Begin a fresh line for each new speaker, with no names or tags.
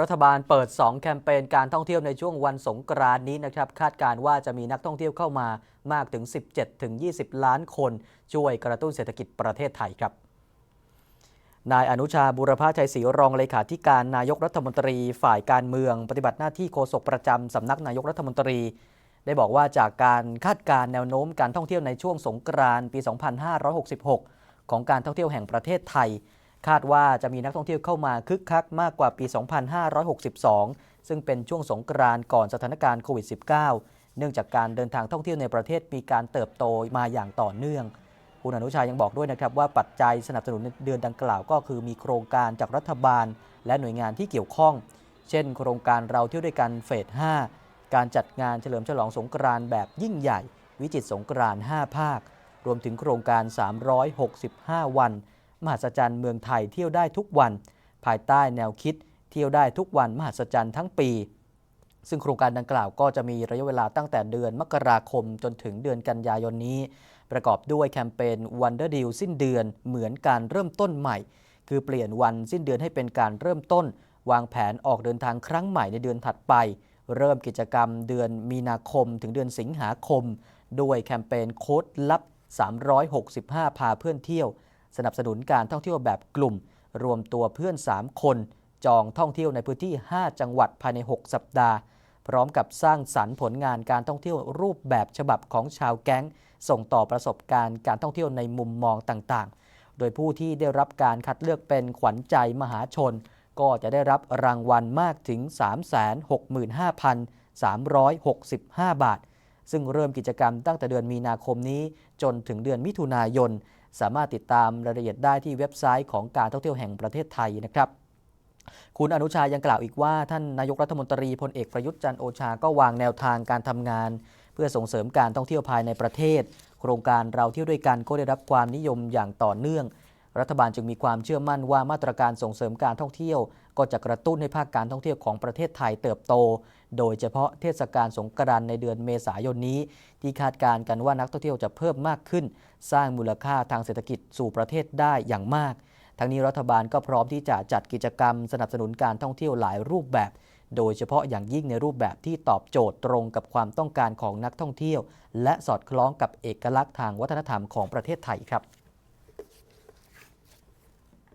รัฐบาลเปิด 2 แคมเปญการท่องเที่ยวในช่วงวันสงกรานนี้นะครับ คาดการว่าจะมีนักท่องเที่ยวเข้ามามากถึง 17ถึง20 ล้านคน ช่วยกระตุ้นเศรษฐกิจประเทศไทยครับ นายอนุชาบุรพาชัยศรีรองเลขาธิการนายกรัฐมนตรีฝ่ายการเมือง ปฏิบัติหน้าที่โฆษกประจำสำนักนายกรัฐมนตรี ได้บอกว่าจากการคาดการแนวโน้มการท่องเที่ยวในช่วงสงกรานต์ปี 2566 ของการท่องเที่ยวแห่งประเทศไทย คาดว่าจะมีนักท่องเที่ยวเข้ามาคึกคักมากกว่าปี 2562 ซึ่งเป็นช่วงสงกรานต์ก่อนสถานการณ์โควิด -19 เนื่องจากการเดินทางท่องเที่ยวในประเทศมีการเติบโตมาอย่างต่อเนื่อง คุณอนุชายังบอกด้วยนะครับว่าปัจจัยสนับสนุนในเดือนดังกล่าวก็คือมีโครงการจากรัฐบาล และหน่วยงานที่เกี่ยวข้อง เช่น โครงการเราเที่ยวด้วยกันเฟส 5 การจัดงานเฉลิมฉลองสงกรานต์แบบยิ่งใหญ่ วิจิตรสงกรานต์5ภาค รวมถึงโครงการ 365 วัน มหัศจรรย์เมืองไทยเที่ยวได้ทุกวัน ภายใต้แนวคิดเที่ยวได้ทุกวันมหัศจรรย์ทั้งปี ซึ่งโครงการดังกล่าวก็จะมีระยะเวลาตั้งแต่เดือนมกราคมจนถึงเดือนกันยายนนี้ ประกอบด้วยแคมเปญ Wonder Deal สิ้นเดือนเหมือนการเริ่มต้นใหม่ คือเปลี่ยนวันสิ้นเดือนให้เป็นการเริ่มต้น วางแผนออกเดินทางครั้งใหม่ในเดือนถัดไป เริ่มกิจกรรมเดือนมีนาคมถึงเดือนสิงหาคม ด้วยแคมเปญโค้ดลับ 365 พาเพื่อนเที่ยว สนับสนุนการท่องเที่ยวแบบกลุ่ม รวมตัวเพื่อน 3 คน จองท่องเที่ยวในพื้นที่ 5 จังหวัดภายใน 6 สัปดาห์ พร้อมกับสร้างสรรค์ผลงานการท่องเที่ยวรูปแบบฉบับของชาวแก๊ง ส่งต่อประสบการณ์การท่องเที่ยวในมุมมองต่างๆ โดยผู้ที่ได้รับการคัดเลือกเป็นขวัญใจมหาชน ก็จะได้รับรางวัลมากถึง 365,365 บาท ซึ่งเริ่มกิจกรรมตั้งแต่เดือนมีนาคมนี้ จนถึงเดือนมิถุนายน สามารถติดตามรายละเอียดได้ที่เว็บไซต์ของการท่องเที่ยวแห่งประเทศไทยนะครับคุณอนุชายังกล่าวอีกว่า ท่านนายกรัฐมนตรีพลเอกประยุทธ์จันโอชาก็วางแนวทางการทำงาน เพื่อส่งเสริมการท่องเที่ยวภายในประเทศ โครงการเราเที่ยวด้วยกันก็ได้รับความนิยมอย่างต่อเนื่อง รัฐบาลจึงมีความเชื่อมั่นว่ามาตรการส่งเสริมการท่องเที่ยว ก็จะกระตุ้นให้ภาคการท่องเที่ยวของประเทศไทยเติบโต โดยเฉพาะเทศกาลสงกรานต์ในเดือนเมษายนนี้ ที่คาดการณ์กันว่านักท่องเที่ยวจะเพิ่มมากขึ้น สร้างมูลค่าทางเศรษฐกิจสู่ประเทศได้อย่างมาก ทั้งนี้รัฐบาลก็พร้อมที่จะจัดกิจกรรม สนับสนุนการท่องเที่ยวหลายรูปแบบ โดยเฉพาะอย่างยิ่งในรูปแบบที่ตอบโจทย์ตรงกับความต้องการของนักท่องเที่ยว และสอดคล้องกับเอกลักษณ์ทางวัฒนธรรมของประเทศไทยครับ